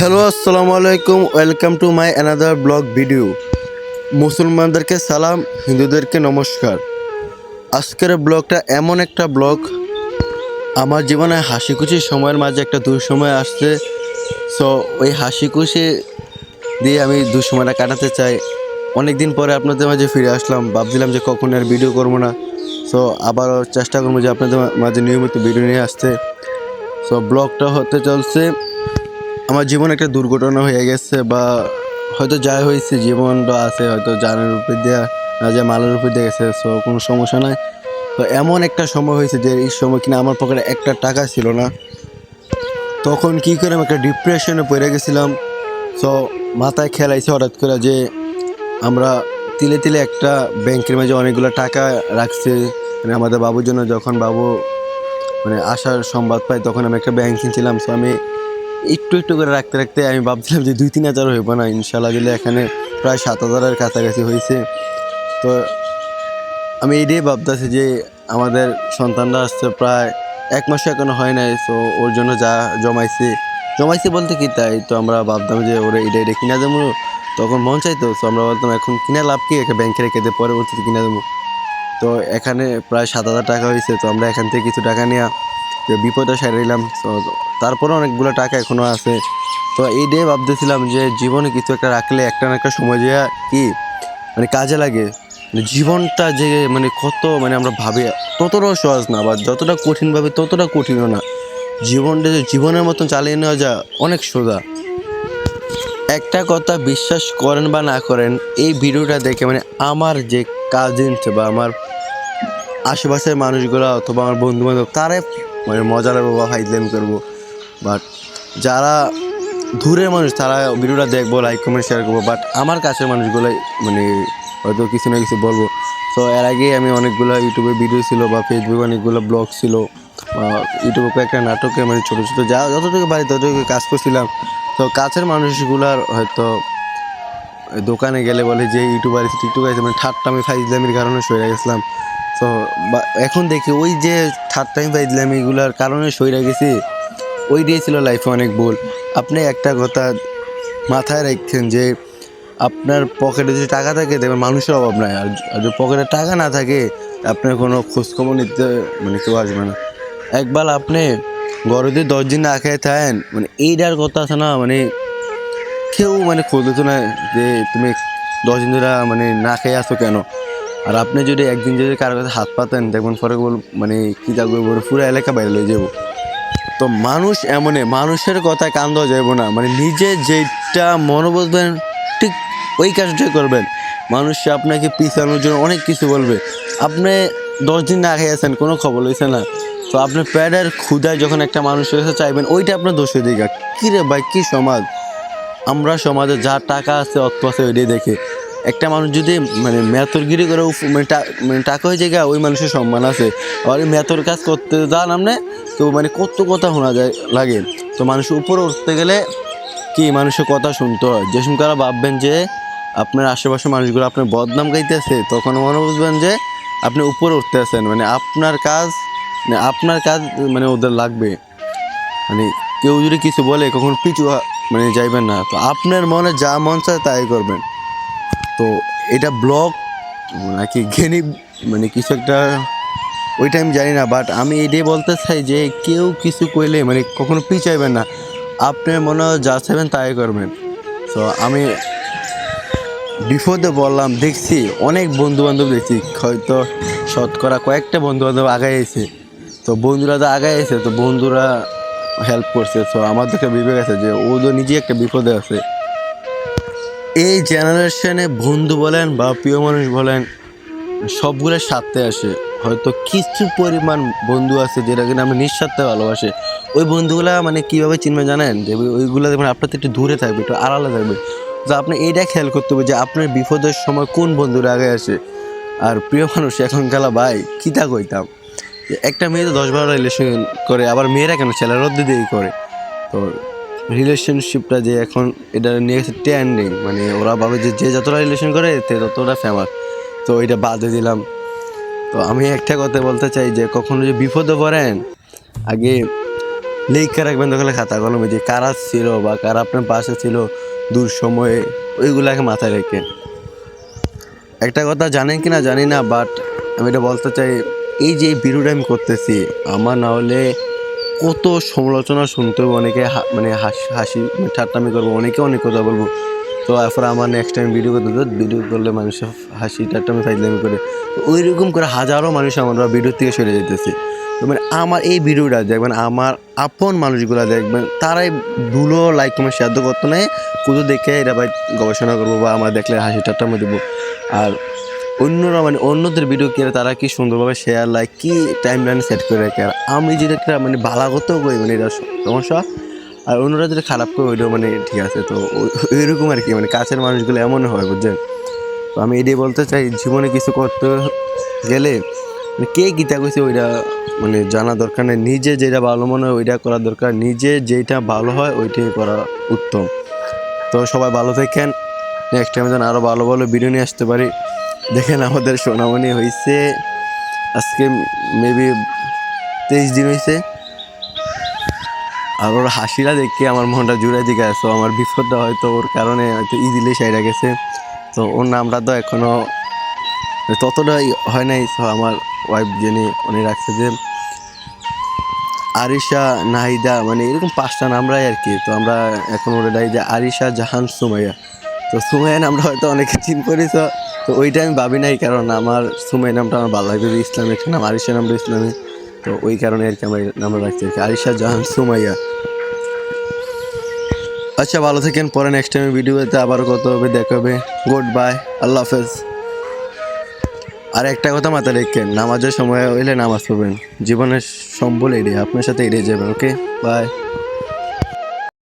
Hello আসসালামু আলাইকুম welcome to my another blog video মুসলমানদেরকে সালাম, হিন্দুদেরকে নমস্কার। আজকের ব্লগটা এমন একটা ব্লগ। আমার জীবনে হাসি খুশি সময়ের মাঝে একটা দুঃসময় আসছে। সো ওই হাসি খুশি দিয়ে আমি দুঃসময়টা কাটাতে চাই। অনেক দিন পরে আপনাদের মাঝে ফিরে আসলাম। ভাবছিলাম যে কখন আর ভিডিও করব না। সো আবারও চেষ্টা করব যে আপনাদের মাঝে নিয়মিত ভিডিও নিয়ে আসতে। সো ব্লগটা হতে চলছে। আমার জীবনে একটা দুর্ঘটনা হয়ে গেছে বা হয়তো যা হয়েছে, জীবন বা আছে, হয়তো জানের উপর দেওয়া যে মালের উপর দিয়ে গেছে সো কোনো সমস্যা নাই। তো এমন একটা সময় হয়েছে যে এই সময় কিনা আমার পকেটে একটা টাকা ছিল না। তখন কি করে আমি একটা ডিপ্রেশনে পড়ে গেছিলাম। সো মাথায় খেলাইছে হঠাৎ করে যে আমরা তিলে তিলে একটা ব্যাংকের মাঝে অনেকগুলো টাকা রাখছে। মানে আমাদের বাবুর জন্য যখন বাবু মানে আসার সংবাদ পাই তখন আমি একটা ব্যাংক কিনছিলাম। সো আমি একটু একটু করে রাখতে রাখতে আমি ভাবছিলাম যে দুই, তিন হাজার হইব না ইনশাল্লাহ দিলে এখানে প্রায় সাত হাজারের কাছাকাছি হয়েছে। তো আমি এটাই ভাবতেছি যে আমাদের সন্তানরা আসছে প্রায় এক মাস এখনও হয় নাই, তো ওর জন্য যা জমাইছি জমাইছি বলতে কি তাই? তো আমরা ভাবতাম যে ওরা এটা এটা কিনা দেবো। তখন মন চাইতো, তো আমরা বলতাম, এখন কিনা লাভ কি? একটা ব্যাংকে রেখে দিয়ে পরবর্তীতে কিনা দেবো। তো এখানে প্রায় সাত হাজার টাকা হয়েছে, তো আমরা এখান থেকে কিছু টাকা নিয়ে যে বিপদে সারিলাম তো তারপরে অনেকগুলো টাকা এখনও আছে। তো এই দিয়ে ভাবতেছিলাম যে জীবনে কিছু একটা রাখলে একটা না একটা সময় যে কি মানে কাজে লাগে। মানে জীবনটা যে মানে কত মানে আমরা ভাবি, ততটাও সহজ না বা যতটা কঠিন ভাবে ততটা কঠিনও না। জীবনটা যে জীবনের মতন চালিয়ে নেওয়া যায় অনেক সোজা। একটা কথা বিশ্বাস করেন বা না করেন, এই ভিডিওটা দেখে মানে আমার যে কাজিনস বা আমার আশেপাশের মানুষগুলো অথবা আমার বন্ধু বান্ধব তারাই মানে মজা লাগবো, বা ফাইজলাম করব। বাট যারা দূরের মানুষ, তারা ভিডিওটা দেখব লাইক কমেন্ট শেয়ার করব। বাট আমার কাছের মানুষগুলোই মানে হয়তো কিছু না কিছু বলব। তো এর আগে আমি অনেকগুলো ইউটিউবে ভিডিও ছিল, বা ফেসবুকে অনেকগুলো ব্লগ ছিল, বা ইউটিউবে কয়েকটা নাটকে মানে ছোটো ছোটো, যা যতটুকু বাড়ি ততটুকু কাজ করছিলাম। তো কাছের মানুষগুলার হয়তো দোকানে গেলে বলে যে ইউটিউবার আছে টিকটক আছে মানে থার্ড টাইমে ফাইজলামির কারণে সরে গেছিলাম। তো এখন দেখি ওই যে থার্ড টাইম ফাইজলামিগুলার কারণে সরে গেছি। ওইটাই ছিল লাইফে অনেক ভুল। আপনি একটা কথা মাথায় রাখছেন যে, আপনার পকেটে যদি টাকা থাকে দেখবেন মানুষের অভাব নাই। আর যদি পকেটে টাকা না থাকে, আপনার কোনো খোঁজখবর নিতে মানে কেউ আসবে না। একবার আপনি যদি দশ দিন না খেয়ে থাকেন মানে এইটার কথা আছে না মানে কেউ মানে খোঁজ না যে, তুমি দশ দিন ধরে মানে না খেয়ে আসো কেন? আর আপনি যদি একদিন যদি কারও কাছে হাত পাতেন, দেখবেন পরে মানে কী থাকবে বলে পুরো এলাকা বাইরে লয়ে যাব তো মানুষ এমনে মানুষের কথায় কান দেওয়া যাইব না। মানে নিজে যেটা মনে বলবেন ঠিক ওই কাজটাই করবেন। মানুষ আপনাকে পিছানোর জন্য অনেক কিছু বলবে। আপনি দশ দিন না খেয়ে আছেন, কোনো খবর লইছে না। তো আপনি প্যাডের ক্ষুদায় যখন একটা মানুষের কাছে চাইবেন, ওইটা আপনার দোষ হয়ে দিকে কী রে ভাই, কী সমাজ? আমরা সমাজে যা টাকা আছে, অর্থ আছে, ওইটাই দেখে। একটা মানুষ যদি মানে মেতরগিরি করে মানে মানে টাকা হয়ে যায় ওই মানুষের সম্মান আছে। আর মেতর কাজ করতে যান আপনি তো মানে কত কথা শোনা যায়, লাগে। তো মানুষের উপরে উঠতে গেলে কি, মানুষের কথা শুনতে হয়। যে শুনকারা ভাববেন যে, আপনার আশেপাশের মানুষগুলো আপনার বদনাম গাইতেছে, তখন মনে বুঝবেন যে, আপনি উপরে উঠতে আছেন। মানে আপনার কাজ মানে আপনার কাজ মানে ওদের লাগবে। মানে কেউ যদি কিছু বলে, কখন পিছু মানে যাইবেন না। তো আপনার মনে যা মন চায় তাই করবেন। তো এটা ব্লগ নাকি জ্ঞানী মানে কিছু একটা, ওই টাইম জানি না বাট আমি এটাই বলতে চাই যে কেউ কিছু কইলে মানে কখনো পিছাইবেন না। আপনি মনে হয় যা চাইবেন তাই করবেন। তো আমি বিপদে বললাম, দেখছি অনেক বন্ধু বান্ধব দেখছি, হয়তো শতকরা কয়েকটা বন্ধু বান্ধব আগাইছে তো বন্ধুরা তো আগাইছে তো বন্ধুরা হেল্প করছে। তো আমার দেখে বিবেক আছে যে ও তো নিজে একটা বিপদে আছে। এই জেনারেশনে বন্ধু বলেন বা প্রিয় মানুষ বলেন সবগুলোর স্বার্থে আসে। হয়তো কিছু পরিমাণ বন্ধু আছে যেটা কিনা আমরা নিঃস্বার্থে ভালোবাসে। ওই বন্ধুগুলা মানে কীভাবে চিনবে জানেন? যে ওইগুলো দেখবেন আপনার থেকে একটু দূরে থাকবে, একটু আড়ালে থাকবে। তো আপনি এইটা খেয়াল করতে হবে যে আপনার বিপদের সময় কোন বন্ধুরা আগে আসে। আর প্রিয় মানুষ এখন গেলা ভাই কীটা কইতাম? একটা মেয়ে তো দশ বারো রিলেশন করে, আবার মেয়েরা কেন? ছেলের রদ্দি দিয়েই করে। তো রিলেশনশিপটা যে এখন এটা নিয়ে গেছে ট্রেন্ডিং মানে ওরা ভাবে যে যে যতটা রিলেশন করে, তে ততটা ফেমাস তো এটা বাদে দিলাম। তো আমি একটা কথা বলতে চাই যে, কখনো যে বিপদে পড়েন, আগে লেখা রাখবেন দখলে খাতা কলমে যে কারা ছিল বা কারা আপনার পাশে ছিল দূর সময়ে, ওইগুলাকে মাথায় রেখে। একটা কথা জানেন কি না জানি না বাট আমি এটা বলতে চাই, এই যে ভিডিওটা আমি করতেছি, আমার না হলে কত সমালোচনা শুনতে হবে, অনেকে মানে হাসি হাসি মানে ঠাট্টামি করব, অনেকে অনেক কথা বলব। তো এরপর আমার নেক্সট টাইম ভিডিও করতে ভিডিও করলে মানুষ হাসি, ঠাট্টামি, ফাইজলামি করে ওই রকম করে হাজারো মানুষ আমরা ভিডিও থেকে সরে যেতেছি তো মানে আমার এই ভিডিওটা দেখবেন, আমার আপন মানুষগুলো দেখবেন, তারাই ভুলো লাইক কমেন্ট শেয়ার করতো না কুদু দেখে এরা ভাই গবেষণা করব বা আমার দেখলে হাসি, ঠাট্টামি দেবো। আর অন্যরা মানে অন্যদের ভিডিও কি তারা কি সুন্দরভাবে শেয়ার লাইক কি টাইম লাইন সেট করে রাখে? আর আমি যেটা একটা মানে করতেও করি মানে এটা সমস্যা। আর অন্যরা যেটা খারাপ করে, ওইটাও মানে ঠিক আছে। তো ওই- ওইরকম আর কি মানে কাছের মানুষগুলো এমন হয়, বুঝছেন? তো আমি এটাই বলতে চাই, জীবনে কিছু করতে গেলে মানে কে গীতা কইছে ওইটা মানে জানা দরকার নেই। নিজে যেটা ভালো মনে হয়, ওইটা করা দরকার। নিজে যেটা ভালো হয়, ওইটাই করা উত্তম। তো সবাই ভালো থাকেন। নেক্সট টাইম যেন আরও ভালো ভালো ভিডিও নিয়ে আসতে পারি। দেখেন আমাদের সোনামণি হয়েছে আজকে মেবি তেইশ দিন হয়েছে আর ওর হাসিটা দেখে আমার মনটা জুড়ে দিকে আছে আমার বিপদটা হয়তো ওর কারণে হয়তো ইজিলি সাইডা গেছে। তো ওর নামটা তো এখনও ততটাই হয় নাই, তো আমার ওয়াইফ যিনি উনি রাখছে যে আরিশা, নাহিদা মানে এরকম পাঁচটা নামরাই আর কি। তো আমরা এখন ডাই যে আরিশা জাহান সুমাইয়া। তো সুমাইয়া নামটা হয়তো অনেকে চিন করিস তো ওইটা আমি ভাবি নাই, কারণ আমার সুমাইয়া নামটা আমার ভালো লাগে যে ইসলামিক একটা নাম আরিশা নামটা ইসলামিক তো ওই কারণে আর কি আমরা নামটা রাখছি আর কি। আরিশা জাহান সুমাইয়া। আচ্ছা ভালো থাকেন। পরে নেক্সট টাইম ভিডিওতে আবার কত হবে, দেখা হবে। গুড বাই আল্লাহ হাফেজ। আর একটা কথা মাথায় রেখেন, নামাজের সময় হইলে নামাজ পড়বেন। জীবনের সম্বল এড়িয়ে, আপনার সাথে এড়িয়ে যাবেন ওকে বাই